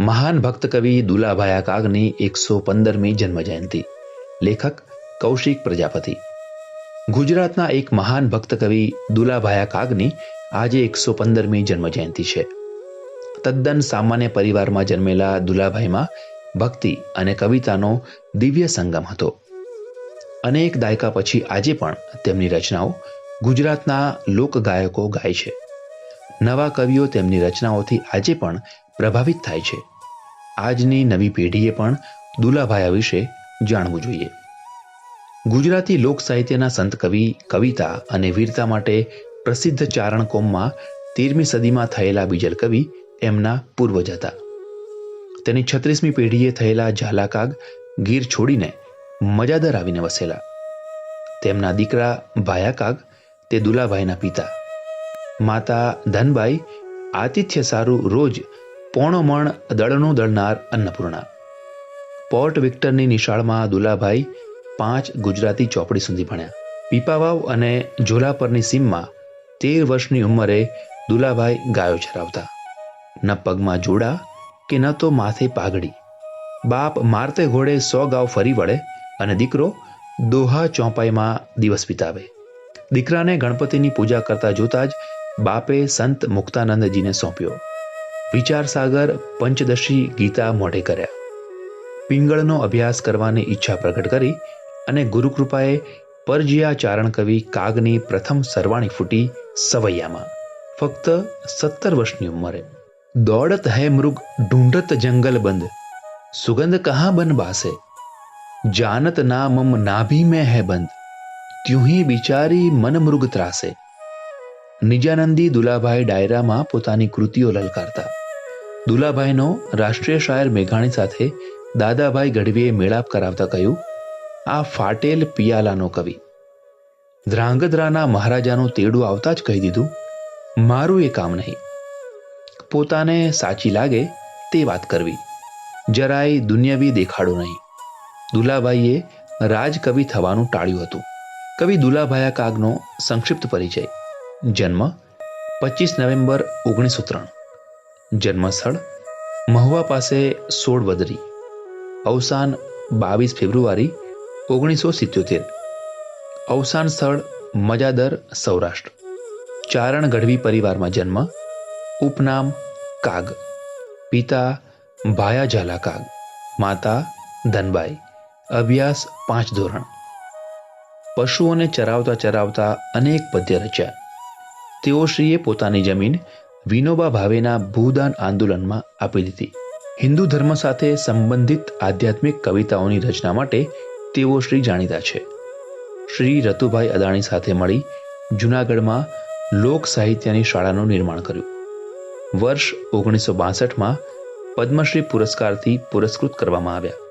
મહાન ભક્ત કવિ દુલાભાઈ આકાગની એકસો પંદરમી જન્મજયંતિ. લેખક કૌશિક પ્રજાપતિ. ગુજરાતના એક મહાન ભક્ત કવિ દુલાભાઈ આકાગની આજે એકસો પંદરમી જન્મજયંતિ છે. તદ્દન સામાન્ય પરિવારમાં જન્મેલા દુલાભાઈમાં ભક્તિ અને કવિતાનો દિવ્ય સંગમ હતો. અનેક દાયકા પછી આજે પણ તેમની રચનાઓ ગુજરાતના લોકગાયકો ગાય છે. નવા કવિઓ તેમની રચનાઓથી આજે પણ પ્રભાવિત થાય છે. આજની નવી પેઢીએ પણ દુલાભાયા વિશે જાણવું જોઈએ. ગુજરાતી લોક સાહિત્યના સંત કવિ કવિતા અને વીરતા માટે પ્રસિદ્ધ ચારણ કોમમાં તેરમી સદીમાં થયેલા બીજલ કવિ એમના પૂર્વજ હતા. તેની છત્રીસમી પેઢીએ થયેલા ઝાલાકાગ ગીર છોડીને મજાદર આવીને વસેલા. તેમના દીકરા ભાયાકાગ, તે દુલાભાઈના પિતા. માતા ધનબાઈ આતિથ્ય સારું રોજ પોણો મણ દળનું દળનાર અન્નપૂર્ણા. પોર્ટ વિક્ટરની નિશાળમાં દુલાભાઈ પાંચ ગુજરાતી ચોપડી સુધી ભણ્યા. પીપાવાવ અને ઝોલાપરની સીમમાં તેર વર્ષની ઉંમરે દુલાભાઈ ગાયો ચરાવતા. ન પગમાં જોડા કે ન તો માથે પાઘડી. બાપ મારતે ઘોડે સો ગાવ ફરી વળે અને દીકરો દોહા ચોપાઈમાં દિવસ વિતાવે. દીકરાને ગણપતિની પૂજા કરતા જોતા જ બાપે સંત મુક્તાનંદજીને સોંપ્યો. વિચાર સાગર પંચદશી ગીતા મોઢે કર્યા. પિંગળનો અભ્યાસ કરવાની ઈચ્છા પ્રગટ કરી અને ગુરુકૃપાએ પરજીયા ચારણ કવિ કાગની પ્રથમ સરવાણી ફૂટી સવૈયામાં. ફક્ત સત્તર વર્ષની ઉંમરે. દોડત હૈ મૃગ, ઢૂંઢત જંગલ બંધ. સુગંધ કહા બન બાસે? જાનત ના મમ નાભી મેં હૈ બંધ. ત્યુંહી બિચારી મન મૃગ ત્રાસે. નિજાનંદી દુલાભાઈ ડાયરામાં પોતાની કૃતિઓ લલકારતા. દુલાભાઈનો રાષ્ટ્રીય શાયર મેઘાણી સાથે દાદાભાઈ ગઢવીએ મેળાપ કરાવતા કહ્યું, આ ફાટેલ પિયાલાનો કવિ. ધ્રાંગધ્રાના મહારાજાનું તેડું આવતા જ કહી દીધું, મારું એ કામ નહીં. પોતાને સાચી લાગે તે વાત કરવી. જરાય દુનિયાવી દેખાડો નહીં. દુલાભાઈએ રાજકવિ થવાનું ટાળ્યું હતું. કવિ દુલાભાયા કાગનો સંક્ષિપ્ત પરિચય. જન્મ પચીસ નવેમ્બર ઓગણીસો ત્રણ. જન્મસ્થળ, મહુવા પાસે સોળ વદરી, અવસાન બાવીસ ફેબ્રુઆરી ઓગણીસો સિત્યોતેર. અવસાન સ્થળ મજાદર, સૌરાષ્ટ્ર. ચારણ ગઢવી પરિવારમાં જન્મ, ઉપનામ કાગ. પિતા ભાયા ઝાલા કાગ, માતા ધનબાઈ. અભ્યાસ પાંચ ધોરણ. પશુઓને ચરાવતા ચરાવતા અનેક પદ્ય રચ્યા. તેઓ શ્રીએ પોતાની જમીન વિનોબા ભાવેના ભૂદાન આંદોલનમાં આપી દીધી હિન્દુ ધર્મ સાથે સંબંધિત આધ્યાત્મિક કવિતાઓની રચના માટે તેઓ શ્રી જાણીતા છે. શ્રી રતુભાઈ અદાણી સાથે મળી જૂનાગઢમાં લોક સાહિત્યની શાળાનું નિર્માણ કર્યું. વર્ષ ઓગણીસો બાસઠમાં પદ્મશ્રી પુરસ્કારથી પુરસ્કૃત કરવામાં આવ્યા.